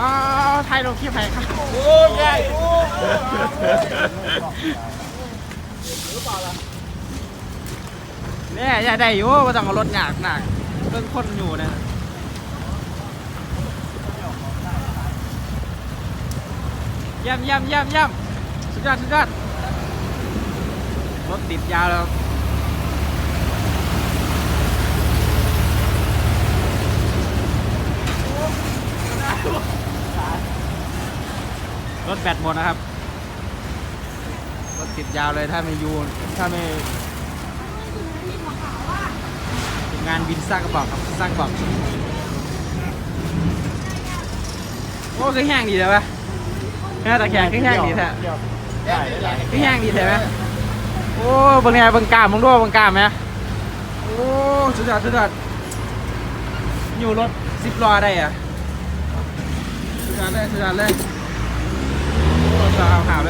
อ๋อไทยลงคลิปให้ครับโอ้ยใหญ่โอ้เนี่ยอย่าได้อยู่ว่าต้องเอารถหนักหนักเรื่องคนอยู่นะเยี่ยมเยี่ยมเยี่ยมเยี่ยมสุดยอดสุดยอดรถติดยาวแล้ว รถแบตหมดนะครับ รถติดยาวเลยถ้าไม่ยูถ้าไม่งานบินสร้างกระบอกครับสร้างกระบอกโอ้คือแห้งดีเลยวะแค่ตะแคงคือแห้งดีแท้คือแห้งดีแท้ไหมโอ้บิ่งไงบิ่งกล้ามมึงด้วยบิ่งกล้ามไหมโอ้สุดยอดสุดยอดอยู่รถสิบล้อได้อะสุดยอดเลยสุดยอดเลย 烧好了